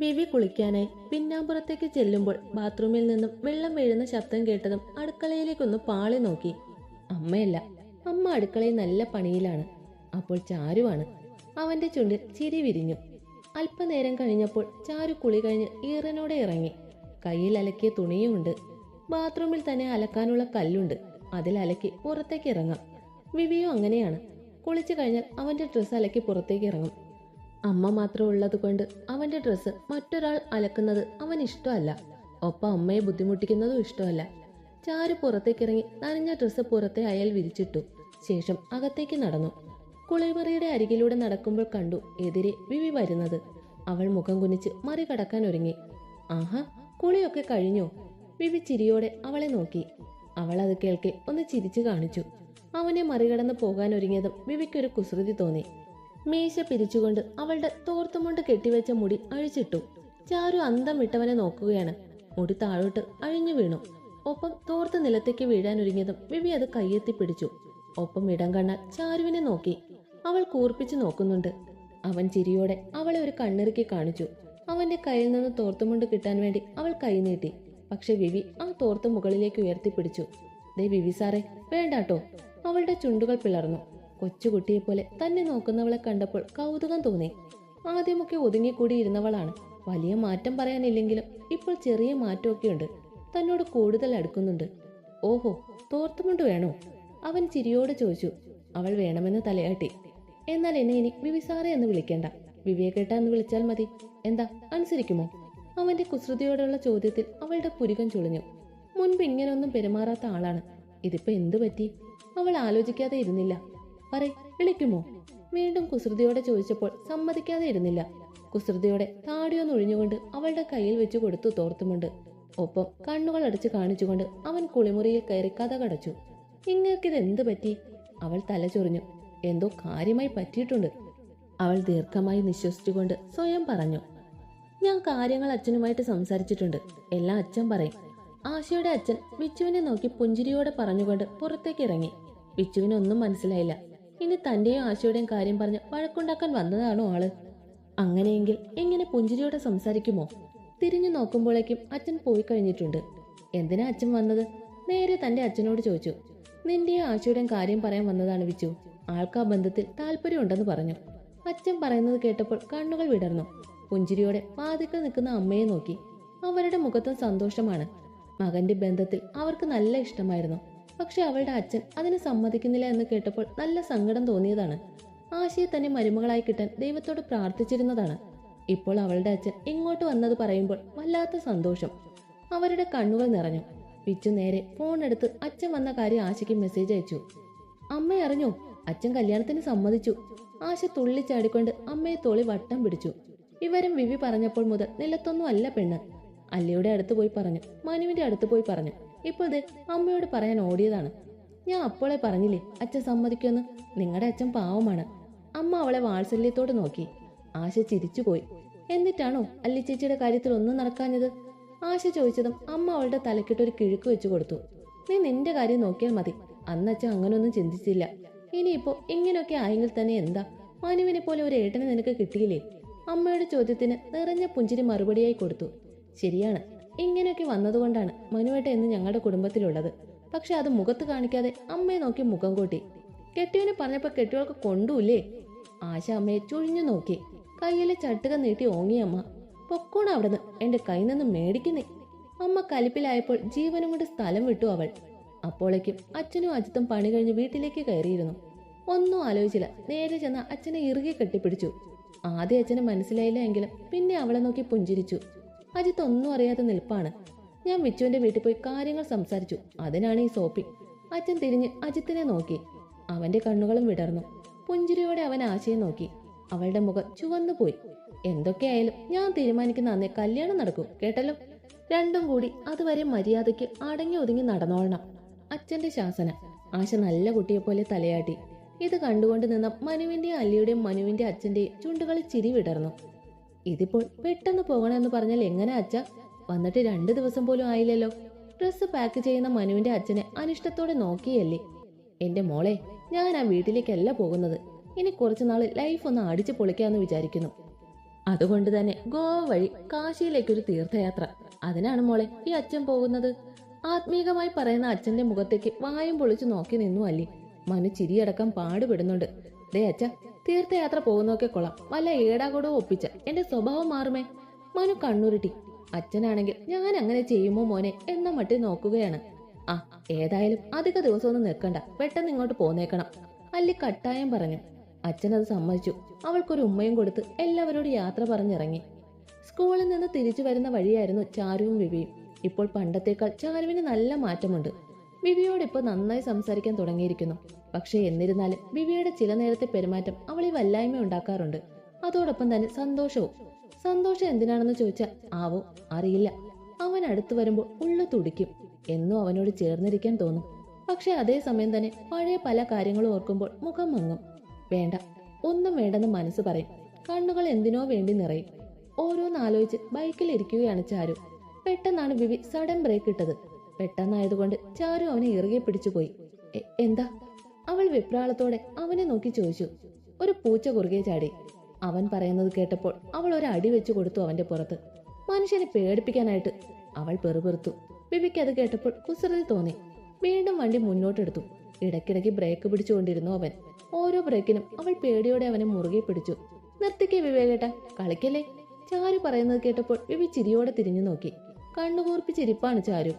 ബിവി കുളിക്കാനായി പിന്നാമ്പുറത്തേക്ക് ചെല്ലുമ്പോൾ ബാത്റൂമിൽ നിന്നും വെള്ളം വീഴുന്ന ശബ്ദം കേട്ടതും അടുക്കളയിലേക്കൊന്ന് പാളി നോക്കി. അമ്മയല്ല അമ്മ അടുക്കളയിൽ നല്ല പണിയിലാണ്. അപ്പോൾ ചാരുവാണ്. അവന്റെ ചുണ്ടിൽ ചിരി വിരിഞ്ഞു. അല്പനേരം കഴിഞ്ഞപ്പോൾ ചാരു കുളി കഴിഞ്ഞ് ഈറനോടെ ഇറങ്ങി. കയ്യിൽ അലക്കിയ തുണിയുമുണ്ട്. ബാത്റൂമിൽ തന്നെ അലക്കാനുള്ള കല്ലുണ്ട്. അതിൽ അലക്കി പുറത്തേക്ക് ഇറങ്ങാം. വിവിയോ അങ്ങനെയാണ്. കുളിച്ചു കഴിഞ്ഞാൽ അവന്റെ ഡ്രസ്സ് അലക്കി പുറത്തേക്ക് ഇറങ്ങും. അമ്മ മാത്രം ഉള്ളത് കൊണ്ട് അവന്റെ ഡ്രസ്സ് മറ്റൊരാൾ അലക്കുന്നത് അവൻ ഇഷ്ടമല്ല. ഒപ്പം അമ്മയെ ബുദ്ധിമുട്ടിക്കുന്നതും ഇഷ്ടമല്ല. ചാരു പുറത്തേക്കിറങ്ങി നനഞ്ഞ ഡ്രസ്സ് പുറത്തെ അയൽ വിരിച്ചിട്ടു. ശേഷം അകത്തേക്ക് നടന്നു. കുളിമുറിയുടെ അരികിലൂടെ നടക്കുമ്പോൾ കണ്ടു എതിരെ വിവി വരുന്നത്. അവൾ മുഖം കുനിച്ച് മറികടക്കാൻ ഒരുങ്ങി. ആഹാ കുളിയൊക്കെ കഴിഞ്ഞോ? വിവി ചിരിയോടെ അവളെ നോക്കി. അവൾ അത് കേൾക്കെ ഒന്ന് ചിരിച്ചു കാണിച്ചു. അവനെ മറികടന്ന് പോകാൻ ഒരുങ്ങിയതും വിവിക്കൊരു കുസൃതി തോന്നി. മീശ പിരിച്ചുകൊണ്ട് അവളുടെ തോർത്തുമുണ്ട് കെട്ടിവെച്ച മുടി അഴിച്ചിട്ടു. ചാരു അന്തം വിട്ടവനെ നോക്കുകയാണ്. മുടി താഴോട്ട് അഴിഞ്ഞു വീണു. ഒപ്പം തോർത്ത് നിലത്തേക്ക് വീഴാൻ ഒരുങ്ങിയതും വിവി അത് കയ്യെത്തി പിടിച്ചു. ഒപ്പം ഇടം കണ്ണാൽ ചാരുവിനെ നോക്കി. അവൾ കൂർപ്പിച്ചു നോക്കുന്നുണ്ട്. അവൻ ചിരിയോടെ അവളെ ഒരു കണ്ണിറുക്കി കാണിച്ചു. അവന്റെ കയ്യിൽ നിന്ന് തോർത്തുമുണ്ട് കിട്ടാൻ വേണ്ടി അവൾ കൈ നീട്ടി. പക്ഷെ വിവി ആ തോർത്ത് മുകളിലേക്ക് ഉയർത്തിപ്പിടിച്ചു. ദേ വിവി സാറേ വേണ്ടാട്ടോ. അവളുടെ ചുണ്ടുകൾ പിളർന്നു. കൊച്ചുകുട്ടിയെ പോലെ തന്നെ നോക്കുന്നവളെ കണ്ടപ്പോൾ കൗതുകം തോന്നി. ആദ്യമൊക്കെ ഒതുങ്ങിക്കൂടിയിരുന്നവളാണ്. വലിയ മാറ്റം പറയാനില്ലെങ്കിലും ഇപ്പോൾ ചെറിയ മാറ്റമൊക്കെയുണ്ട്. തന്നോട് കൂടുതൽ അടുക്കുന്നുണ്ട്. ഓഹോ തോർത്തുമുണ്ട് വേണോ? അവൻ ചിരിയോട് ചോദിച്ചു. അവൾ വേണമെന്ന് തലയാട്ടി. എന്നാൽ എന്നെ ഇനി വിവിസാറ എന്ന് വിളിക്കേണ്ട. വിവേകേട്ട എന്ന് വിളിച്ചാൽ മതി. എന്താ അനുസരിക്കുമോ? അവന്റെ കുസൃതിയോടുള്ള ചോദ്യത്തിൽ അവളുടെ പുരികം ചുളിഞ്ഞു. മുൻപ് ഇങ്ങനെയൊന്നും പെരുമാറാത്ത ആളാണ്. ഇതിപ്പോ എന്തു പറ്റി? അവൾ ആലോചിക്കാതെ ഇരുന്നില്ല. പറയ് വിളിക്കുമോ? വീണ്ടും കുസൃതിയോടെ ചോദിച്ചപ്പോൾ സമ്മതിക്കാതെ ഇരുന്നില്ല. കുസൃതിയോടെ താടിയൊന്നൊഴിഞ്ഞുകൊണ്ട് അവളുടെ കയ്യിൽ വെച്ച് കൊടുത്തു തോർത്തുമുണ്ട്. ഒപ്പം കണ്ണുകൾ അടച്ച് കാണിച്ചുകൊണ്ട് അവൻ കുളിമുറിയിൽ കയറി കഥ കടച്ചു. ഇങ്ങക്കിത് എന്ത് പറ്റി? അവൾ തലചൊറിഞ്ഞു എന്തോ കാര്യമായി പറ്റിയിട്ടുണ്ട്. അവൾ ദീർഘമായി നിശ്വസിച്ചുകൊണ്ട് സ്വയം പറഞ്ഞു. ഞാൻ കാര്യങ്ങൾ അച്ഛനുമായിട്ട് സംസാരിച്ചിട്ടുണ്ട്. എല്ലാം അച്ഛൻ പറയും. ആശയുടെ അച്ഛൻ വിച്ചുവിനെ നോക്കി പുഞ്ചിരിയോടെ പറഞ്ഞുകൊണ്ട് പുറത്തേക്ക് ഇറങ്ങി. വിച്ചുവിനൊന്നും മനസ്സിലായില്ല. ഇനി തന്റെയും ആശയുടെയും കാര്യം പറഞ്ഞ് വഴക്കുണ്ടാക്കാൻ വന്നതാണോ ആൾ? അങ്ങനെയെങ്കിൽ എങ്ങനെ പുഞ്ചിരിയോടെ സംസാരിക്കുമോ? തിരിഞ്ഞു നോക്കുമ്പോഴേക്കും അച്ഛൻ പോയി കഴിഞ്ഞിട്ടുണ്ട്. എന്തിനാ അച്ഛൻ വന്നത്? നേരെ തന്റെ അച്ഛനോട് ചോദിച്ചു. നിന്റെയും ആശയുടെയും കാര്യം പറയാൻ വന്നതാണ് വിച്ചു. ആൾക്കാ ആ ബന്ധത്തിൽ താല്പര്യമുണ്ടെന്ന് പറഞ്ഞു. അച്ഛൻ പറയുന്നത് കേട്ടപ്പോൾ കണ്ണുകൾ വിടർന്നു. പുഞ്ചിരിയോടെ വാതിക്കൽ നിൽക്കുന്ന അമ്മയെ നോക്കി. അവരുടെ മുഖത്തും സന്തോഷമാണ്. മകന്റെ ബന്ധത്തിൽ അവർക്ക് നല്ല ഇഷ്ടമായിരുന്നു. പക്ഷെ അവളുടെ അച്ഛൻ അതിന് സമ്മതിക്കുന്നില്ല എന്ന് കേട്ടപ്പോൾ നല്ല സങ്കടം തോന്നിയതാണ്. ആശയെ തന്നെ മരുമകളായി കിട്ടാൻ ദൈവത്തോട് പ്രാർത്ഥിച്ചിരുന്നതാണ്. ഇപ്പോൾ അവളുടെ അച്ഛൻ ഇങ്ങോട്ട് വന്നത് പറയുമ്പോൾ വല്ലാത്ത സന്തോഷം. അവരുടെ കണ്ണുകൾ നിറഞ്ഞു. പിച്ചു നേരെ ഫോൺ എടുത്ത് അച്ഛൻ വന്ന കാര്യം ആശയ്ക്ക് മെസ്സേജ് അയച്ചു. അമ്മ അറിഞ്ഞോ? അച്ഛൻ കല്യാണത്തിന് സമ്മതിച്ചു. ആശ തുള്ളിച്ചാടിക്കൊണ്ട് അമ്മയെ തോളി വട്ടം പിടിച്ചു. വിവരം വിവി പറഞ്ഞപ്പോൾ മുതൽ നിലത്തൊന്നും അല്ല പെണ്ണ്. അല്ലയുടെ അടുത്ത് പോയി പറഞ്ഞു. മനുവിന്റെ അടുത്ത് പോയി പറഞ്ഞു. ഇപ്പോൾ ദേ അമ്മയോട് പറയാൻ ഓടിയതാണ്. ഞാൻ അപ്പോളെ പറഞ്ഞില്ലേ അച്ഛൻ സമ്മതിക്കുമെന്ന്. നിങ്ങളുടെ അച്ഛൻ പാവമാണ്. അമ്മ അവളെ വാത്സല്യത്തോട് നോക്കി. ആശ ചിരിച്ചുപോയി. എന്നിട്ടാണോ അല്ലി ചേച്ചിയുടെ കാര്യത്തിൽ ഒന്നും നടക്കാഞ്ഞത്? ആശ ചോദിച്ചതും അമ്മ അവളുടെ തലക്കിട്ടൊരു കിഴുക്ക് വെച്ചു കൊടുത്തു. നീ നിന്റെ കാര്യം നോക്കിയാൽ മതി. അന്ന് അന്നച്ഛൻ അങ്ങനൊന്നും ചിന്തിച്ചില്ല. ഇനിയിപ്പോ ഇങ്ങനെയൊക്കെ ആയെങ്കിൽ തന്നെ എന്താ? മനുവിനെ പോലെ ഒരു ഏട്ടനെ നിനക്ക് കിട്ടിയില്ലേ? അമ്മയുടെ ചോദ്യത്തിന് നിറഞ്ഞ പുഞ്ചിരി മറുപടിയായി കൊടുത്തു. ശരിയാണ്. ഇങ്ങനെയൊക്കെ വന്നതുകൊണ്ടാണ് മനുവേട്ട എന്ന് ഞങ്ങളുടെ കുടുംബത്തിലുള്ളത്. പക്ഷെ അത് മുഖത്ത് കാണിക്കാതെ അമ്മയെ നോക്കി മുഖം കൂട്ടി. കെട്ടിയവനെ പറഞ്ഞപ്പോ കെട്ടിയവൾക്ക് കൊണ്ടൂല്ലേ? ആശ അമ്മയെ ചുഴിഞ്ഞു നോക്കി. കയ്യിലെ ചട്ടുക നീട്ടി ഓങ്ങി അമ്മ. പൊക്കോണ അവിടുന്ന് എന്റെ കൈ നിന്ന് മേടിക്കുന്നേ. അമ്മ കലിപ്പിലായപ്പോൾ ജീവനും കൊണ്ട് സ്ഥലം വിട്ടു അവൾ. അപ്പോഴേക്കും അച്ഛനും അജിത്തും പണി കഴിഞ്ഞ് വീട്ടിലേക്ക് കയറിയിരുന്നു. ഒന്നും ആലോചിച്ചില്ല. നേരെ ചെന്ന് അച്ഛനെ ഇറുകെ കെട്ടിപ്പിടിച്ചു. ആദ്യം അച്ഛനെ മനസ്സിലായില്ല എങ്കിലും പിന്നെ അവളെ നോക്കി പുഞ്ചിരിച്ചു. അജിത്ത് ഒന്നും അറിയാതെ നിൽപ്പാണ്. ഞാൻ വിച്ചുവിന്റെ വീട്ടിൽ പോയി കാര്യങ്ങൾ സംസാരിച്ചു. അതിനാണ് ഈ സോപ്പി. അച്ഛൻ തിരിഞ്ഞ് അജിത്തിനെ നോക്കി. അവന്റെ കണ്ണുകളും വിടർന്നു. പുഞ്ചിരിയോടെ അവൻ ആശയെ നോക്കി. അവളുടെ മുഖം ചുവന്നു പോയി. എന്തൊക്കെയായാലും ഞാൻ തീരുമാനിക്കുന്ന അന്നേ കല്യാണം നടക്കും. കേട്ടല്ലോ? രണ്ടും കൂടി അതുവരെ മര്യാദയ്ക്ക് അടങ്ങി ഒതുങ്ങി നടന്നോളണം. അച്ഛന്റെ ശാസന. ആശ നല്ല കുട്ടിയെ പോലെ തലയാട്ടി. ഇത് കണ്ടുകൊണ്ട് നിന്ന മനുവിന്റെയും അല്ലിയുടെയും മനുവിന്റെ അച്ഛന്റെയും ചുണ്ടുകളിൽ ചിരി വിടർന്നു. ഇതിപ്പോൾ പെട്ടെന്ന് പോകണമെന്ന് പറഞ്ഞാൽ എങ്ങനെ അച്ഛ? വന്നിട്ട് രണ്ടു ദിവസം പോലും ആയില്ലല്ലോ. ഡ്രസ്സ് പാക്ക് ചെയ്യുന്ന മനുവിന്റെ അച്ഛനെ അനിഷ്ടത്തോടെ നോക്കിയല്ലേ? എന്റെ മോളെ ഞാൻ ആ വീട്ടിലേക്കല്ല പോകുന്നത്. ഇനി കുറച്ചുനാൾ ലൈഫ് ഒന്ന് അടിച്ചു പൊളിക്കാന്ന് വിചാരിക്കുന്നു. അതുകൊണ്ട് തന്നെ ഗോവ വഴി കാശിയിലേക്കൊരു തീർത്ഥയാത്ര. അതിനാണ് മോളെ ഈ അച്ഛൻ പോകുന്നത്. ആത്മീകമായി പറയുന്ന അച്ഛന്റെ മുഖത്തേക്ക് വായും പൊളിച്ചു നോക്കി നിന്നു അല്ലേ. മനു ചിരിയടക്കം പാടുപെടുന്നുണ്ട്. ദേ അച്ഛ തീർത്ഥയാത്ര പോകുന്നതൊക്കെ കൊള്ളാം. വല്ല ഏടാകൂടോ ഒപ്പിച്ച. എന്റെ സ്വഭാവം മാറുമേ? മനു കണ്ണുരുട്ടി. അച്ഛനാണെങ്കിൽ ഞാൻ അങ്ങനെ ചെയ്യുമോ മോനെ? എന്ന മട്ടിൽ നോക്കുകയാണ്. ആ ഏതായാലും അധിക ദിവസമൊന്നും നിൽക്കണ്ട. പെട്ടെന്ന് ഇങ്ങോട്ട് പോന്നേക്കണം. അല്ലി കട്ടായം പറഞ്ഞു. അച്ഛനത് സമ്മതിച്ചു. അവൾക്കൊരു ഉമ്മയും കൊടുത്ത് എല്ലാവരോടും യാത്ര പറഞ്ഞിറങ്ങി. സ്കൂളിൽ നിന്ന് തിരിച്ചു വരുന്ന വഴിയായിരുന്നു ചാരുവും വിവിയും. ഇപ്പോൾ പണ്ടത്തേക്കാൾ ചാരുവിന് നല്ല മാറ്റമുണ്ട്. വിവിയോട് ഇപ്പോൾ നന്നായി സംസാരിക്കാൻ തുടങ്ങിയിരിക്കുന്നു. പക്ഷേ എന്നിരുന്നാലും വിവിയുടെ ചില നേരത്തെ പെരുമാറ്റം അവളെ വല്ലായ്മ ഉണ്ടാക്കാറുണ്ട്. അതോടൊപ്പം തന്നെ സന്തോഷവും. സന്തോഷം എന്തിനാണെന്ന് ചോദിച്ചാൽ ആവോ അറിയില്ല. അവൻ അടുത്തു വരുമ്പോൾ ഉള്ളു തുടിക്കും. എന്നും അവനോട് ചേർന്നിരിക്കാൻ തോന്നും. പക്ഷെ അതേ സമയം തന്നെ പഴയ പല കാര്യങ്ങളും ഓർക്കുമ്പോൾ മുഖം മങ്ങും. വേണ്ട ഒന്നും വേണ്ടെന്ന് മനസ്സ് പറയും. കണ്ണുകൾ എന്തിനോ വേണ്ടി നിറയും. ഓരോന്നാലോചിച്ച് ബൈക്കിൽ ഇരിക്കുകയാണ് ചാരു. പെട്ടെന്നാണ് വിവി സഡൻ ബ്രേക്ക് ഇട്ടത്. പെട്ടെന്നായതുകൊണ്ട് ചാരു അവനെ ഇറുകെ പിടിച്ചു പോയി എന്താ? അവൾ വിപ്രാളത്തോടെ അവനെ നോക്കി ചോദിച്ചു. ഒരു പൂച്ച കുറുകെ ചാടി. അവൻ പറയുന്നത് കേട്ടപ്പോൾ അവൾ ഒരു അടി വെച്ചു കൊടുത്തു അവന്റെ പുറത്ത്. മനുഷ്യനെ പേടിപ്പിക്കാനായിട്ട് അവൾ പെറുപെറുത്തു. ബിബിക്ക് അത് കേട്ടപ്പോൾ കുസൃതി തോന്നി. വീണ്ടും വണ്ടി മുന്നോട്ടെടുത്തു. ഇടയ്ക്കിടയ്ക്ക് ബ്രേക്ക് പിടിച്ചുകൊണ്ടിരുന്നു അവൻ. ഓരോ ബ്രേക്കിനും അവൾ പേടിയോടെ അവനെ മുറുകെ പിടിച്ചു. നിർത്തിക്കേ വിവേകേട്ട കളിക്കല്ലേ? ചാരു പറയുന്നത് കേട്ടപ്പോൾ വിവി ചിരിയോടെ തിരിഞ്ഞു നോക്കി കണ്ണുകൂർപ്പിച്ചിരിപ്പാണ് ചാരു.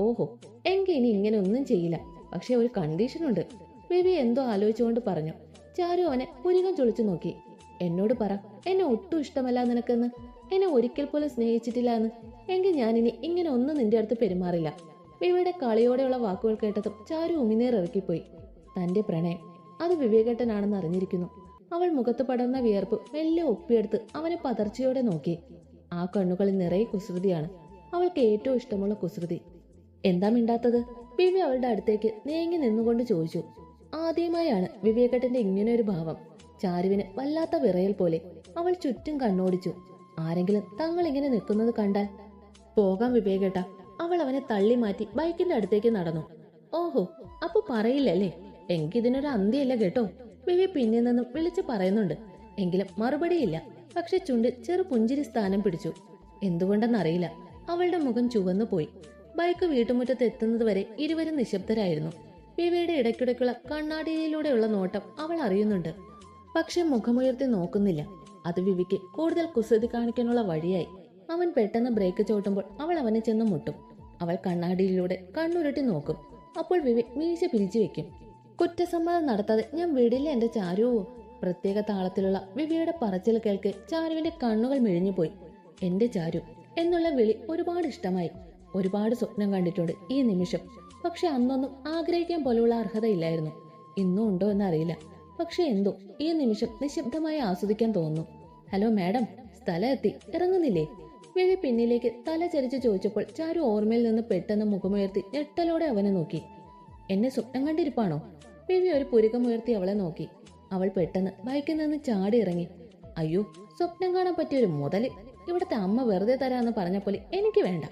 ഓഹോ എങ്കി ഇനി ഇങ്ങനെ ഒന്നും ചെയ്യില്ല. പക്ഷെ ഒരു കണ്ടീഷനുണ്ട് ബേബി എന്തോ ആലോചിച്ചുകൊണ്ട് പറഞ്ഞു. ചാരു അവനെ പുരികം ചൊളിച്ചു നോക്കി. എന്നോട് പറ എന്നെ ഒട്ടും ഇഷ്ടമല്ല നിനക്കെന്ന്. എന്നെ ഒരിക്കൽ പോലും സ്നേഹിച്ചിട്ടില്ല എന്ന്. എങ്കിൽ ഞാനിനി ഇങ്ങനെ ഒന്നും നിന്റെ അടുത്ത് പെരുമാറില്ല. വിവയുടെ കളിയോടെയുള്ള വാക്കുകൾ കേട്ടതും ചാരു ഉമിനീർ ഇറക്കിപ്പോയി തന്റെ പ്രണയം അത് വിവേകട്ടനാണെന്ന് അറിഞ്ഞിരിക്കുന്നു. അവൾ മുഖത്ത് പടർന്ന വിയർപ്പ് മെല്ലെ ഒപ്പിയെടുത്ത് അവനെ പതർച്ചയോടെ നോക്കി. ആ കണ്ണുകളിൽ നിറയെ കുസൃതിയാണ്. അവൾക്ക് ഏറ്റവും ഇഷ്ടമുള്ള കുസൃതി. എന്താ മിണ്ടാത്തത്? ബിബി അവളുടെ അടുത്തേക്ക് നീങ്ങി നിന്നുകൊണ്ട് ചോദിച്ചു. ആദ്യമായാണ് വിവേകട്ടന്റെ ഇങ്ങനെ ഒരു ഭാവം. ചാരുവിന് വല്ലാത്ത വിറയൽ പോലെ അവൾ ചുറ്റും കണ്ണോടിച്ചു. ആരെങ്കിലും തങ്ങൾ ഇങ്ങനെ നിൽക്കുന്നത് കണ്ടാൽ? പോകാം വിവേകേട്ട. അവൾ അവനെ തള്ളി മാറ്റി ബൈക്കിന്റെ അടുത്തേക്ക് നടന്നു. ഓഹോ അപ്പൊ പറയില്ലല്ലേ എനിക്കിതിനൊരു അന്ത്യമില്ല കേട്ടോ? വിവി പിന്നിൽ നിന്നും വിളിച്ചു പറയുന്നുണ്ട്. എങ്കിലും മറുപടിയില്ല. പക്ഷെ ചുണ്ടിൽ ചെറു പുഞ്ചിരി സ്ഥാനം പിടിച്ചു. എന്തുകൊണ്ടെന്നറിയില്ല. അവളുടെ മുഖം ചുവന്നു പോയി ബൈക്ക് വീട്ടുമുറ്റത്ത് എത്തുന്നത് വരെ ഇരുവരും നിശബ്ദരായിരുന്നു. വിവയുടെ ഇടയ്ക്കിടയ്ക്കുള്ള കണ്ണാടിയിലൂടെയുള്ള നോട്ടം അവൾ അറിയുന്നുണ്ട്. പക്ഷെ മുഖമുയർത്തി നോക്കുന്നില്ല. അത് വിവിക്ക് കൂടുതൽ കുസൃതി കാണിക്കാനുള്ള വഴിയായി. അവൻ പെട്ടെന്ന് ബ്രേക്ക് ചവിട്ടുമ്പോൾ അവൾ അവനെ ചെന്ന് മുട്ടും. അവൾ കണ്ണാടിയിലൂടെ കണ്ണുരുട്ടി നോക്കും. അപ്പോൾ വിവി മീശ പിരിച്ചു വെക്കും. കുറ്റസമ്മതം നടത്താതെ ഞാൻ വിടില്ല എന്റെ ചാരുവോ? പ്രത്യേക താളത്തിലുള്ള വിവിയുടെ പറച്ചിൽ കേൾക്കെ ചാരുവിന്റെ കണ്ണുകൾ മിഴിഞ്ഞുപോയി. എന്റെ ചാരു എന്നുള്ള വിളി ഒരുപാട് ഇഷ്ടമായി. ഒരുപാട് സ്വപ്നം കണ്ടിട്ടുണ്ട് ഈ നിമിഷം. പക്ഷെ അന്നൊന്നും ആഗ്രഹിക്കാൻ പോലുള്ള അർഹതയില്ലായിരുന്നു. ഇന്നും ഉണ്ടോ എന്നറിയില്ല. പക്ഷെ എന്തോ ഈ നിമിഷം നിശബ്ദമായി ആസ്വദിക്കാൻ തോന്നുന്നു. ഹലോ മാഡം സ്ഥലം എത്തി. ഇറങ്ങുന്നില്ലേ? വിഴി പിന്നിലേക്ക് തല ചരിച്ചു ചോദിച്ചപ്പോൾ ചാരു ഓർമ്മയിൽ നിന്ന് പെട്ടെന്ന് മുഖമുയർത്തി ഞെട്ടലോടെ അവനെ നോക്കി. എന്നെ സ്വപ്നം കണ്ടിരിപ്പാണോ? വിഴി ഒരു പുരുകമുയർത്തി അവളെ നോക്കി. അവൾ പെട്ടെന്ന് ബൈക്കിൽ നിന്ന് ചാടി ഇറങ്ങി. അയ്യോ സ്വപ്നം കാണാൻ പറ്റിയ ഒരു മുതൽ. ഇവിടുത്തെ അമ്മ വെറുതെ തരാന്ന് പറഞ്ഞപ്പോൾ എനിക്ക് വേണ്ട.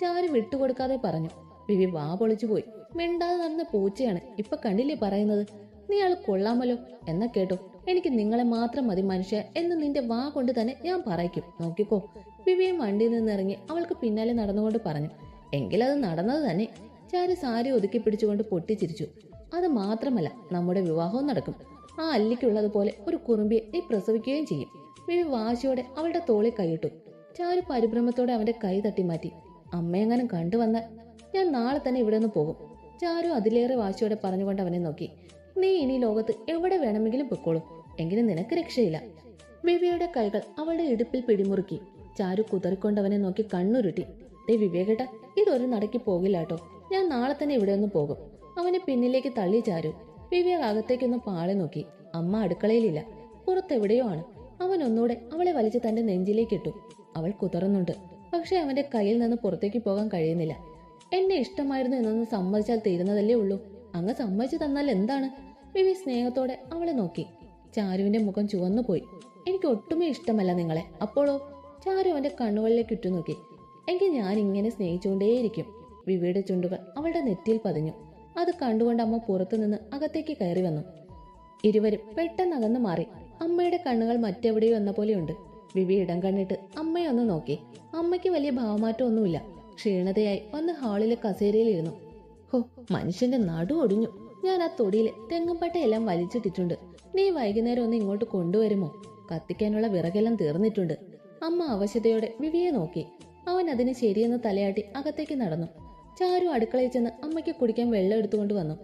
ചാരു വിട്ടുകൊടുക്കാതെ പറഞ്ഞു. വിവി വാ പൊളിച്ചു പോയി. മിണ്ടാതെ നടന്ന പൂച്ചയാണ് ഇപ്പൊ കണ്ടില്ലേ പറയുന്നത്? നീ ആൾ കൊള്ളാമല്ലോ എന്നാ കേട്ടോ. എനിക്ക് നിങ്ങളെ മാത്രം മതി മനുഷ്യ എന്ന് നിന്റെ വാ കൊണ്ട് തന്നെ ഞാൻ പറയിക്കും. നോക്കിക്കോ. വിവിയും വണ്ടിയിൽ നിന്നിറങ്ങി അവൾക്ക് പിന്നാലെ നടന്നുകൊണ്ട് പറഞ്ഞു. എങ്കിലത് നടന്നത് തന്നെ. ചാരു സാരി ഒതുക്കി പിടിച്ചുകൊണ്ട് പൊട്ടിച്ചിരിച്ചു. അത് മാത്രമല്ല നമ്മുടെ വിവാഹവും നടക്കും. ആ അല്ലിക്കുള്ളതുപോലെ ഒരു കുറുമ്പിയെ നീ പ്രസവിക്കുകയും ചെയ്യും. വിവി വാശിയോടെ അവളുടെ തോളിൽ കൈയിട്ടു. ചാരു പരിഭ്രമത്തോടെ അവന്റെ കൈ തട്ടി മാറ്റി അമ്മയെങ്ങാനും കണ്ടുവന്ന ഞാൻ നാളെ തന്നെ ഇവിടെ നിന്ന് പോകും. ചാരു അതിലേറെ വാശിയോടെ പറഞ്ഞുകൊണ്ട് അവനെ നോക്കി. നീ ഇനി ലോകത്ത് എവിടെ വേണമെങ്കിലും പൊക്കോളൂ. എങ്കിലും നിനക്ക് രക്ഷയില്ല. വിവിയുടെ കൈകൾ അവളുടെ ഇടുപ്പിൽ പിടിമുറുക്കി. ചാരു കുതറിക്കൊണ്ടവനെ നോക്കി കണ്ണുരുട്ടി. ദേ വിവേകേട്ട ഇതൊരു നടക്കി പോകില്ല കേട്ടോ. ഞാൻ നാളെ തന്നെ ഇവിടെ ഒന്ന് പോകും. അവനെ പിന്നിലേക്ക് തള്ളി ചാരു. വിവേക് അകത്തേക്കൊന്ന് പാളി നോക്കി. അമ്മ അടുക്കളയിലില്ല. പുറത്തെവിടെയോ ആണ്. അവൻ ഒന്നുകൂടെ അവളെ വലിച്ച് തന്റെ നെഞ്ചിലേക്ക് ഇട്ടു. അവൾ കുതറുന്നുണ്ട്. പക്ഷെ അവന്റെ കയ്യിൽ നിന്ന് പുറത്തേക്ക് പോകാൻ കഴിയുന്നില്ല. എന്നെ ഇഷ്ടമായിരുന്നു എന്നൊന്ന് സമ്മതിച്ചാൽ തീരുന്നതല്ലേ ഉള്ളൂ. അങ്ങ് സമ്മതിച്ചു തന്നാൽ എന്താണ്? വിവി സ്നേഹത്തോടെ അവളെ നോക്കി. ചാരുവിന്റെ മുഖം ചുവന്നു പോയി. എനിക്ക് ഒട്ടുമേ ഇഷ്ടമല്ല നിങ്ങളെ. അപ്പോഴോ ചാരു അവന്റെ കണ്ണുകളിലേക്ക് ഇട്ടുനോക്കി എങ്കിൽ ഞാൻ ഇങ്ങനെ സ്നേഹിച്ചുകൊണ്ടേയിരിക്കും. വിവിയുടെ ചുണ്ടുകൾ അവളുടെ നെറ്റിയിൽ പതിഞ്ഞു. അത് കണ്ടുകൊണ്ട് അമ്മ പുറത്തുനിന്ന് അകത്തേക്ക് കയറി വന്നു. ഇരുവരും പെട്ടെന്ന് അകന്നു മാറി. അമ്മയുടെ കണ്ണുകൾ മറ്റെവിടെയോ എന്ന പോലെയുണ്ട് വിവി ഇടം കണ്ടിട്ട് അമ്മയെ ഒന്ന് നോക്കി. അമ്മയ്ക്ക് വലിയ ഭാവമാറ്റമൊന്നുമില്ല. ക്ഷീണതയായി ഒന്ന് ഹാളിലെ കസേരയിലിരുന്നു. ഹോ മനുഷ്യന്റെ നടു ഒടിഞ്ഞു. ഞാൻ ആ തൊടിയിലെ തെങ്ങുംപട്ടയെല്ലാം വലിച്ചിട്ടിട്ടുണ്ട്. നീ വൈകുന്നേരം ഒന്ന് ഇങ്ങോട്ട് കൊണ്ടുവരുമോ? കത്തിക്കാനുള്ള വിറകെല്ലാം തീർന്നിട്ടുണ്ട്. അമ്മ അവശതയോടെ വിവിയെ നോക്കി. അവൻ അതിന് ശരിയെന്ന് തലയാട്ടി അകത്തേക്ക് നടന്നു. ചാരു അടുക്കളയിൽ ചെന്ന് അമ്മയ്ക്ക് കുടിക്കാൻ വെള്ളം എടുത്തുകൊണ്ട് വന്നു.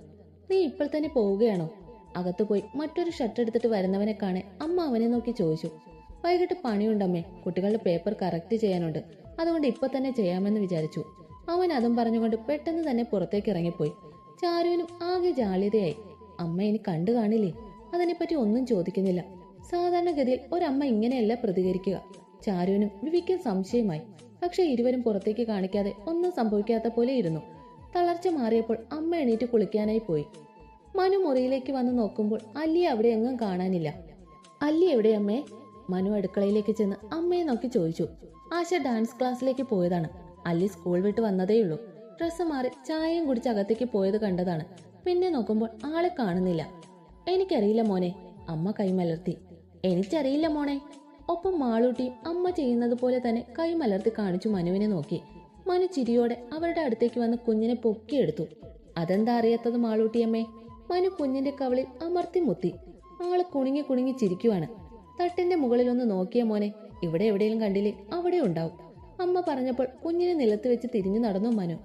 നീ ഇപ്പോൾ തന്നെ പോവുകയാണോ? അകത്ത് പോയി മറ്റൊരു ഷർട്ട് എടുത്തിട്ട് വരുന്നവനെ കാണെ അമ്മ അവനെ നോക്കി ചോദിച്ചു. വൈകിട്ട് പണിയുണ്ടമ്മേ കുട്ടികളുടെ പേപ്പർ കറക്റ്റ് ചെയ്യാനുണ്ട്. അതുകൊണ്ട് ഇപ്പൊ തന്നെ ചെയ്യാമെന്ന് വിചാരിച്ചു. അവൻ അതും പറഞ്ഞുകൊണ്ട് പെട്ടെന്ന് തന്നെ പുറത്തേക്ക് ഇറങ്ങിപ്പോയി. ചാരുവിനും ആകെ ജാളിതയായി അമ്മ ഇനി കണ്ടു കാണില്ലേ? അതിനെപ്പറ്റി ഒന്നും ചോദിക്കുന്നില്ല. സാധാരണഗതിയിൽ ഒരമ്മ ഇങ്ങനെയല്ല പ്രതികരിക്കുക. ചാരുവിനും വിവിക്കും സംശയമായി. പക്ഷെ ഇരുവരും പുറത്തേക്ക് കാണിക്കാതെ ഒന്നും സംഭവിക്കാത്ത പോലെ ഇരുന്നു. തളർച്ച മാറിയപ്പോൾ അമ്മ എണീറ്റ് കുളിക്കാനായി പോയി. മനു മുറിയിലേക്ക് വന്ന് നോക്കുമ്പോൾ അല്ലി അവിടെ എങ്ങും കാണാനില്ല. അല്ലി എവിടെ അമ്മേ മനു അടുക്കളയിലേക്ക് ചെന്ന് അമ്മയെ നോക്കി ചോദിച്ചു. ആശ ഡാൻസ് ക്ലാസ്സിലേക്ക് പോയതാണ്. അല്ലി സ്കൂൾ വിട്ട് വന്നതേയുള്ളൂ ഡ്രസ്സ് മാറി ചായയും കുടിച്ച് അകത്തേക്ക് പോയത് കണ്ടതാണ്. പിന്നെ നോക്കുമ്പോൾ ആളെ കാണുന്നില്ല. എനിക്കറിയില്ല മോനെ. അമ്മ കൈമലർത്തി. എനിക്കറിയില്ല മോനെ. ഒപ്പം മാളൂട്ടിയും അമ്മ ചെയ്യുന്നത് പോലെ തന്നെ കൈമലർത്തി കാണിച്ചു മനുവിനെ നോക്കി. മനു ചിരിയോടെ അവരുടെ അടുത്തേക്ക് വന്ന് കുഞ്ഞിനെ പൊക്കിയെടുത്തു. അതെന്താ അറിയാത്തത് മാളൂട്ടിയമ്മേ? മനു കുഞ്ഞിന്റെ കവളിൽ അമർത്തി മുത്തി. ആൾ കുണുങ്ങി കുണുങ്ങി ചിരിക്കുവാണ്. തട്ടിന്റെ മുകളിൽ ഒന്ന് നോക്കിയ മോനെ. ഇവിടെ എവിടെയും കണ്ടില്ലേ? അവിടെ ഉണ്ടാവും. അമ്മ പറഞ്ഞപ്പോൾ കുഞ്ഞിനെ നിലത്ത് വെച്ച് തിരിഞ്ഞു നടന്നു മനു.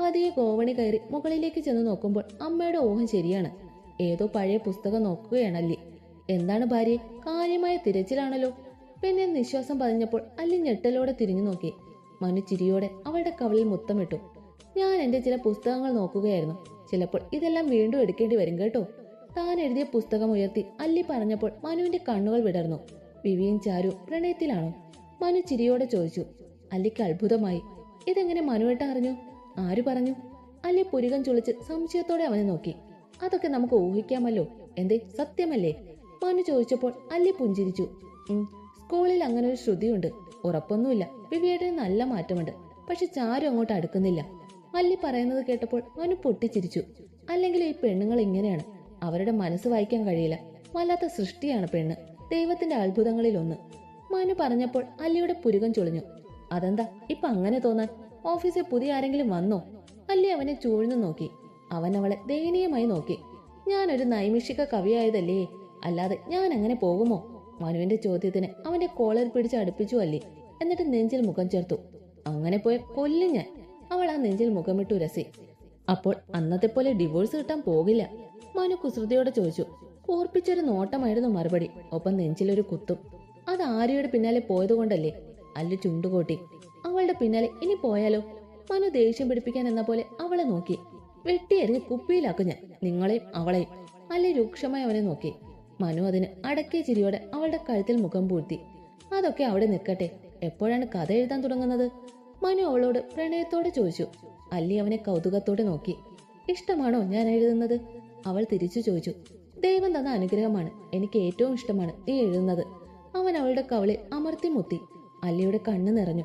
പതിയെ കോവണി കയറി മുകളിലേക്ക് ചെന്ന് നോക്കുമ്പോൾ അമ്മയുടെ ഊഹം ശരിയാണ്. ഏതോ പഴയ പുസ്തകം നോക്കുകയാണല്ലേ. എന്താണ് ഭാര്യ? കാര്യമായ തിരച്ചിലാണല്ലോ. പിന്നെ നിശ്വാസം പതിഞ്ഞപ്പോൾ അല്ലി ഞെട്ടലോടെ തിരിഞ്ഞു നോക്കി. മനു ചിരിയോടെ അവളുടെ കവളിൽ മുത്തമിട്ടു. ഞാൻ എന്റെ ചില പുസ്തകങ്ങൾ നോക്കുകയായിരുന്നു. ചിലപ്പോൾ ഇതെല്ലാം വീണ്ടും എടുക്കേണ്ടി വരും കേട്ടോ. താൻ എഴുതിയ പുസ്തകം ഉയർത്തി അല്ലി പറഞ്ഞപ്പോൾ മനുവിന്റെ കണ്ണുകൾ വിടർന്നു. വിവിയും ചാരു പ്രണയത്തിലാണോ? മനു ചിരിയോടെ ചോദിച്ചു. അല്ലിക്ക് അത്ഭുതമായി. ഇതെങ്ങനെ മനുവേട്ട അറിഞ്ഞു? ആര് പറഞ്ഞു? അല്ലി പുരികം ചുളിച്ച് സംശയത്തോടെ അവനെ നോക്കി. അതൊക്കെ നമുക്ക് ഊഹിക്കാമല്ലോ. എന്തേ സത്യമല്ലേ? മനു ചോദിച്ചപ്പോൾ അല്ലി പുഞ്ചിരിച്ചു. "ഉം, സ്കൂളിൽ അങ്ങനെ ഒരു ശ്രുതിയുണ്ട്. ഉറപ്പൊന്നുമില്ല. വിവിയുടെ നല്ല മാറ്റമുണ്ട്. പക്ഷെ ചാരു അങ്ങോട്ട് അടുക്കുന്നില്ല. അല്ലി പറയുന്നത് കേട്ടപ്പോൾ മനു പൊട്ടിച്ചിരിച്ചു. അല്ലെങ്കിൽ ഈ പെണ്ണുങ്ങൾ ഇങ്ങനെയാണ്. അവരുടെ മനസ്സ് വായിക്കാൻ കഴിയില്ല. വല്ലാത്ത സൃഷ്ടിയാണ് പെണ്ണ്. ദൈവത്തിന്റെ അത്ഭുതങ്ങളിൽ ഒന്ന് മനു പറഞ്ഞപ്പോൾ അല്ലിയുടെ പുരുകം ചൊളിഞ്ഞു. അതെന്താ? ഇപ്പൊ അങ്ങനെ തോന്നാൻ ഓഫീസിൽ പുതിയ ആരെങ്കിലും വന്നോ? അല്ലി അവനെ ചൂഴ്ന്നു നോക്കി. അവൻ അവളെ ദയനീയമായി നോക്കി. ഞാനൊരു നൈമിഷിക കവിയായതല്ലേ? അല്ലാതെ ഞാൻ അങ്ങനെ പോകുമോ? മനുവിന്റെ ചോദ്യത്തിന് അവന്റെ കോളർ പിടിച്ച് അടുപ്പിച്ചു അല്ലി. എന്നിട്ട് നെഞ്ചിൽ മുഖം ചേർത്തു. അങ്ങനെ പോയ കൊല്ലും ഞാൻ. അവൾ ആ നെഞ്ചിൽ മുഖമിട്ടു രസി. അപ്പോൾ അന്നത്തെ പോലെ ഡിവോഴ്സ് കിട്ടാൻ പോകില്ല. മനു കുസൃതിയോടെ ചോദിച്ചു ഓർപ്പിച്ചൊരു നോട്ടമായിരുന്നു മറുപടി. ഒപ്പം നെഞ്ചിലൊരു കുത്തും. അത് ആര്യയുടെ പിന്നാലെ പോയതുകൊണ്ടല്ലേ? അല്ലു ചുണ്ടുകൂട്ടി അവളുടെ പിന്നാലെ ഇനി പോയാലോ? മനു ദേഷ്യം പിടിപ്പിക്കാൻ എന്ന പോലെ അവളെ നോക്കി. വെട്ടിയെറിഞ്ഞ് കുപ്പിയിലാക്കും ഞാൻ. നിങ്ങളെയും അവളെയും. അല്ലെ രൂക്ഷമായി അവനെ നോക്കി. മനു അതിന് അടക്കിയ ചിരിയോടെ അവളുടെ കഴുത്തിൽ മുഖം പൂഴ്ത്തി. അതൊക്കെ അവിടെ നിൽക്കട്ടെ. എപ്പോഴാണ് കഥ എഴുതാൻ തുടങ്ങുന്നത്? മനു അവളോട് പ്രണയത്തോടെ ചോദിച്ചു. അല്ലി അവനെ കൗതുകത്തോടെ നോക്കി. ഇഷ്ടമാണോ ഞാൻ എഴുതുന്നത്? അവൾ തിരിച്ചു ചോദിച്ചു ദൈവം തന്ന അനുഗ്രഹമാണ്. എനിക്ക് ഏറ്റവും ഇഷ്ടമാണ് നീ എഴുതുന്നത്. അവൻ അവളുടെ കവളിൽ അമർത്തി മുത്തി. അല്ലിയുടെ കണ്ണ് നിറഞ്ഞു.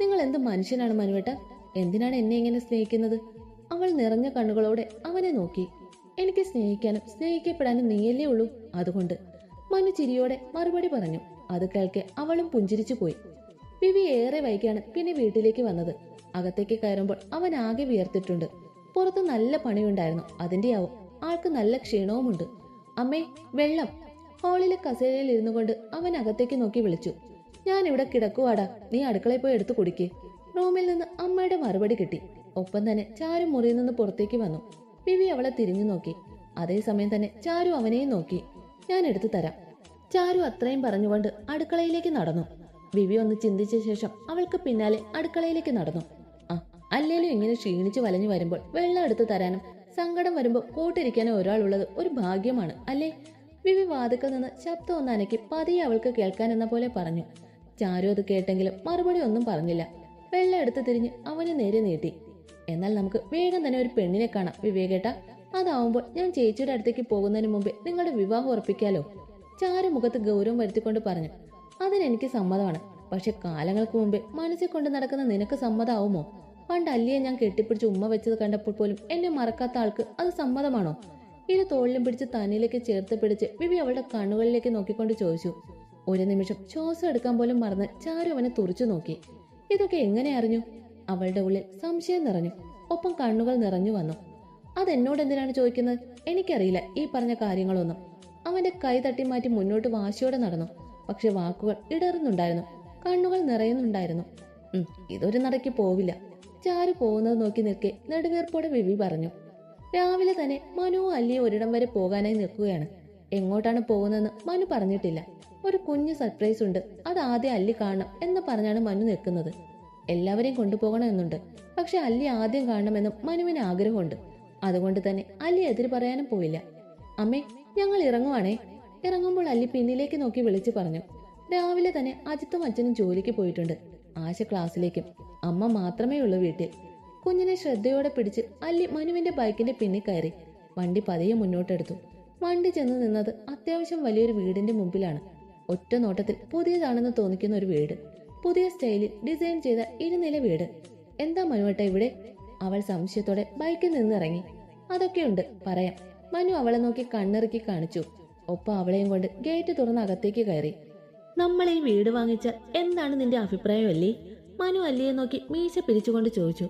നിങ്ങൾ എന്ത് മനുഷ്യനാണ് മനുവേട്ട? എന്തിനാണ് എന്നെ ഇങ്ങനെ സ്നേഹിക്കുന്നത്? അവൾ നിറഞ്ഞ കണ്ണുകളോടെ അവനെ നോക്കി. എനിക്ക് സ്നേഹിക്കാനും സ്നേഹിക്കപ്പെടാനും നീയല്ലേ ഉള്ളൂ. അതുകൊണ്ട് മനു ചിരിയോടെ മറുപടി പറഞ്ഞു. അത് കേൾക്കെ അവളും പുഞ്ചിരിച്ചു പോയി. വിവി ഏറെ വൈകിയാണ് പിന്നെ വീട്ടിലേക്ക് വന്നത്. അകത്തേക്ക് കയറുമ്പോൾ അവൻ ആകെ വിയർത്തിട്ടുണ്ട്. പുറത്ത് നല്ല പണിയുണ്ടായിരുന്നു. അതിന്റെയാവും. ആൾക്ക് നല്ല ക്ഷീണവുമുണ്ട്. അമ്മേ വെള്ളം. ഹാളിലെ കസേരയിൽ ഇരുന്നു കൊണ്ട് അവൻ അകത്തേക്ക് നോക്കി വിളിച്ചു. ഞാൻ ഇവിടെ കിടക്കുവാടാ. നീ അടുക്കളയിൽ പോയി എടുത്തു കുടിക്ക്. റൂമിൽ നിന്ന് അമ്മയുടെ മറുപടി കിട്ടി. ഒപ്പം തന്നെ ചാരു മുറിയിൽ നിന്ന് പുറത്തേക്ക് വന്നു. വിവി അവളെ തിരിഞ്ഞു നോക്കി. അതേസമയം തന്നെ ചാരു അവനെയും നോക്കി. ഞാൻ എടുത്തു തരാം. ചാരു അത്രയും പറഞ്ഞുകൊണ്ട് അടുക്കളയിലേക്ക് നടന്നു. വിവി ഒന്ന് ചിന്തിച്ച ശേഷം അവൾക്ക് പിന്നാലെ അടുക്കളയിലേക്ക് നടന്നു. ആ അല്ലേലും ഇങ്ങനെ ക്ഷീണിച്ചു വലഞ്ഞു വരുമ്പോൾ വെള്ളം എടുത്തു തരാനും സങ്കടം വരുമ്പോൾ കൂട്ടിരിക്കാനും ഒരാളുള്ളത് ഒരു ഭാഗ്യമാണ് അല്ലേ? വിവി വാതുക്കൽ നിന്ന് ശബ്ദം ഒന്ന് അനക്കി പതിയെ അവൾക്ക് കേൾക്കാൻ എന്ന പോലെ പറഞ്ഞു. ചാരു അത് കേട്ടെങ്കിലും മറുപടി ഒന്നും പറഞ്ഞില്ല. വെള്ളം എടുത്ത് തിരിഞ്ഞ് അവനെ നേരെ നീട്ടി. എന്നാൽ നമുക്ക് വേഗം തന്നെ ഒരു പെണ്ണിനെ കാണാം വിവേകേട്ട. അതാവുമ്പോൾ ഞാൻ ചേച്ചിയുടെ അടുത്തേക്ക് പോകുന്നതിന് മുമ്പേ നിങ്ങളുടെ വിവാഹം ഉറപ്പിക്കാലോ. ചാരു മുഖത്ത് ഗൗരവം വരുത്തിക്കൊണ്ട് പറഞ്ഞു. അതിനെനിക്ക് സമ്മതമാണ്. പക്ഷെ കാലങ്ങൾക്ക് മുമ്പേ മനസ്സിൽ കൊണ്ട് നടക്കുന്ന നിനക്ക് സമ്മതമാവുമോ പണ്ട് അല്ലിയെ ഞാൻ കെട്ടിപ്പിടിച്ച് ഉമ്മ വെച്ചത് കണ്ടപ്പോൾ പോലും എന്നെ മറക്കാത്ത ആൾക്ക് അത് സമ്മതമാണോ? ഇരു തോളിലും പിടിച്ച് തന്നിലേക്ക് ചേർത്ത് പിടിച്ച് വിവി അവളുടെ കണ്ണുകളിലേക്ക് നോക്കിക്കൊണ്ട് ചോദിച്ചു. ഒരു നിമിഷം ശ്വാസം എടുക്കാൻ പോലും മറന്ന് ചാരു അവനെ തുറച്ചു നോക്കി. ഇതൊക്കെ എങ്ങനെ അറിഞ്ഞു? അവളുടെ ഉള്ളിൽ സംശയം നിറഞ്ഞു. ഒപ്പം കണ്ണുകൾ നിറഞ്ഞു വന്നു. അതെന്നോട് എന്തിനാണ് ചോദിക്കുന്നത്? എനിക്കറിയില്ല ഈ പറഞ്ഞ കാര്യങ്ങളൊന്നും. അവന്റെ കൈ തട്ടി മാറ്റി മുന്നോട്ട് വാശിയോടെ നടന്നു. പക്ഷെ വാക്കുകൾ ഇടറുന്നുണ്ടായിരുന്നു. കണ്ണുകൾ നിറയുന്നുണ്ടായിരുന്നു. ഇതൊരു നടക്കി പോവില്ല. ചാരു പോകുന്നത് നോക്കി നിൽക്കെ നെടുവീർപ്പോടെ വിവി പറഞ്ഞു. രാവിലെ തന്നെ മനു അല്ലിയെ ഒരിടം വരെ പോകാനായി നിൽക്കുകയാണ്. എങ്ങോട്ടാണ് പോകുന്നതെന്ന് മനു പറഞ്ഞിട്ടില്ല. ഒരു കുഞ്ഞു സർപ്രൈസ് ഉണ്ട്. അത് ആദ്യം അല്ലി കാണണം എന്ന് പറഞ്ഞാണ് മനു നിൽക്കുന്നത്. എല്ലാവരെയും കൊണ്ടുപോകണമെന്നുണ്ട് പക്ഷെ അല്ലി ആദ്യം കാണണമെന്നും മനുവിന് ആഗ്രഹമുണ്ട്. അതുകൊണ്ട് തന്നെ അല്ലി എതിര് പറയാനും പോയില്ല. അമ്മേ ഞങ്ങൾ ഇറങ്ങുവാണേ. ഇറങ്ങുമ്പോൾ അല്ലി പിന്നിലേക്ക് നോക്കി വിളിച്ചു പറഞ്ഞു. രാവിലെ തന്നെ അജിത്തും അച്ഛനും ജോലിക്ക് പോയിട്ടുണ്ട്. ആശ ക്ലാസ്സിലേക്കും അമ്മ മാത്രമേ ഉള്ളൂ വീട്ടിൽ. കുഞ്ഞിനെ ശ്രദ്ധയോടെ പിടിച്ച് അല്ലി മനുവിന്റെ ബൈക്കിന്റെ പിന്നിൽ കയറി വണ്ടി പതിയെ മുന്നോട്ടെടുത്തു. വണ്ടി ചെന്ന് നിന്നത് അത്യാവശ്യം വലിയൊരു വീടിന്റെ മുമ്പിലാണ്. ഒറ്റ നോട്ടത്തിൽ പുതിയതാണെന്ന് തോന്നിക്കുന്ന ഒരു വീട്. പുതിയ സ്റ്റൈലിൽ ഡിസൈൻ ചെയ്ത ഇരുനില വീട്. എന്താ മനുവേട്ട ഇവിടെ? അവൾ സംശയത്തോടെ ബൈക്കിൽ നിന്നിറങ്ങി. അതൊക്കെയുണ്ട് പറയാം. മനു അവളെ നോക്കി കണ്ണിറുക്കി കാണിച്ചു. ഒപ്പം അവളെയും കൊണ്ട് ഗേറ്റ് തുറന്ന് അകത്തേക്ക് കയറി. നമ്മൾ ഈ വീട് വാങ്ങിച്ച എന്താണ് നിന്റെ അഭിപ്രായം അല്ലേ? മനു അല്ലിയെ നോക്കി മീശ പിരിച്ചുകൊണ്ട് ചോദിച്ചു.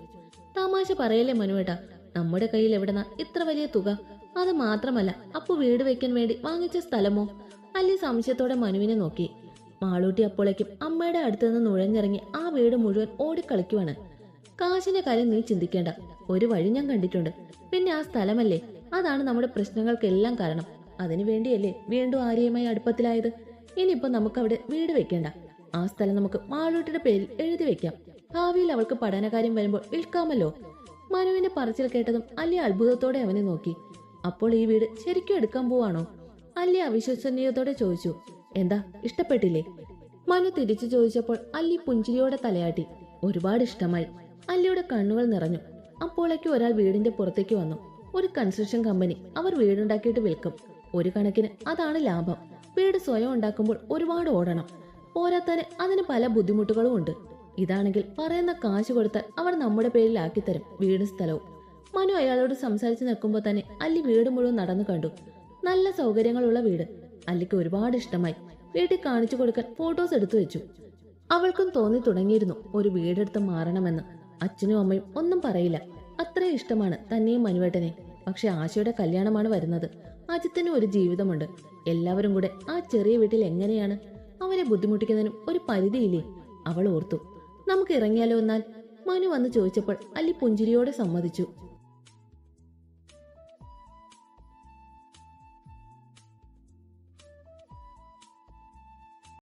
തമാശ പറയല്ലേ മനുവേട്ടാ നമ്മുടെ കയ്യിൽ എവിടെന്നാ ഇത്ര വലിയ തുക? അത് മാത്രമല്ല അപ്പു വീട് വെക്കാൻ വേണ്ടി വാങ്ങിച്ച സ്ഥലമോ? അല്ലി സംശയത്തോടെ മനുവിനെ നോക്കി. മാളൂട്ടി അപ്പോളേക്കും അമ്മയുടെ അടുത്ത് നിന്ന് നുഴഞ്ഞിറങ്ങി ആ വീട് മുഴുവൻ ഓടിക്കളിക്കുവാണ്. കാശിന്റെ കാര്യം നീ ചിന്തിക്കേണ്ട. ഒരു വഴി ഞാൻ കണ്ടിട്ടുണ്ട്. പിന്നെ ആ സ്ഥലമല്ലേ? അതാണ് നമ്മുടെ പ്രശ്നങ്ങൾക്കെല്ലാം കാരണം. അതിനു വേണ്ടിയല്ലേ വീണ്ടും ആര്യയുമായി അടുപ്പത്തിലായത്? ഇനിയിപ്പോ നമുക്ക് അവിടെ വീട് വെക്കേണ്ട. ആ സ്ഥലം നമുക്ക് മാളൂട്ടിയുടെ പേരിൽ എഴുതി വെക്കാം. ഭാവിയിൽ അവൾക്ക് പഠനകാര്യം വരുമ്പോൾ വിൽക്കാമല്ലോ. മനുവിന്റെ പറച്ചിൽ കേട്ടതും അല്ലി അത്ഭുതത്തോടെ അവനെ നോക്കി. അപ്പോൾ ഈ വീട് ശരിക്കും എടുക്കാൻ പോവാണോ? അല്ലി അവിശ്വസനീയത്തോടെ ചോദിച്ചു. എന്താ ഇഷ്ടപ്പെട്ടില്ലേ? മനു തിരിച്ചു ചോദിച്ചപ്പോൾ അല്ലി പുഞ്ചിരിയോടെ തലയാട്ടി. ഒരുപാട് ഇഷ്ടമായി. അല്ലിയുടെ കണ്ണുകൾ നിറഞ്ഞു. അപ്പോളേക്ക് ഒരാൾ വീടിന്റെ പുറത്തേക്ക് വന്നു. ഒരു കൺസ്ട്രക്ഷൻ കമ്പനി അവർ വീടുണ്ടാക്കിയിട്ട് വിൽക്കും. ഒരു കണക്കിന് അതാണ് ലാഭം. വീട് സ്വയം ഉണ്ടാക്കുമ്പോൾ ഒരുപാട് ഓടണം. പോരാത്തതിന് അതിന് പല ബുദ്ധിമുട്ടുകളും ഉണ്ട്. ഇതാണെങ്കിൽ പറയുന്ന കാശ് കൊടുത്താൽ അവർ നമ്മുടെ പേരിൽ ആക്കിത്തരും വീട് സ്ഥലവും. മനു അയാളോട് സംസാരിച്ച് നിൽക്കുമ്പോൾ തന്നെ അല്ലി വീട് മുഴുവൻ നടന്നു കണ്ടു. നല്ല സൗകര്യങ്ങളുള്ള വീട്. അല്ലിക്ക് ഒരുപാട് ഇഷ്ടമായി. വീട്ടിൽ കാണിച്ചു കൊടുക്കാൻ ഫോട്ടോസ് എടുത്തു വെച്ചു. അവൾക്കും തോന്നി തുടങ്ങിയിരുന്നു ഒരു വീടെടുത്ത് മാറണമെന്ന്. അച്ഛനും അമ്മയും ഒന്നും പറയില്ല. അത്രയും ഇഷ്ടമാണ് തന്നെയും മനുവേട്ടനെ. പക്ഷെ ആശയുടെ കല്യാണമാണ് വരുന്നത്. അജിത്തിന് ഒരു ജീവിതമുണ്ട്. എല്ലാവരും കൂടെ ആ ചെറിയ വീട്ടിൽ എങ്ങനെയാണ്? അവനെ ബുദ്ധിമുട്ടിക്കുന്നതിനും ഒരു പരിധിയില്ലേ? അവൾ ഓർത്തു. നമുക്ക് ഇറങ്ങിയാലോ എന്നാൽ? മനു വന്ന് ചോദിച്ചപ്പോൾ അല്ലി പുഞ്ചിരിയോടെ സമ്മതിച്ചു.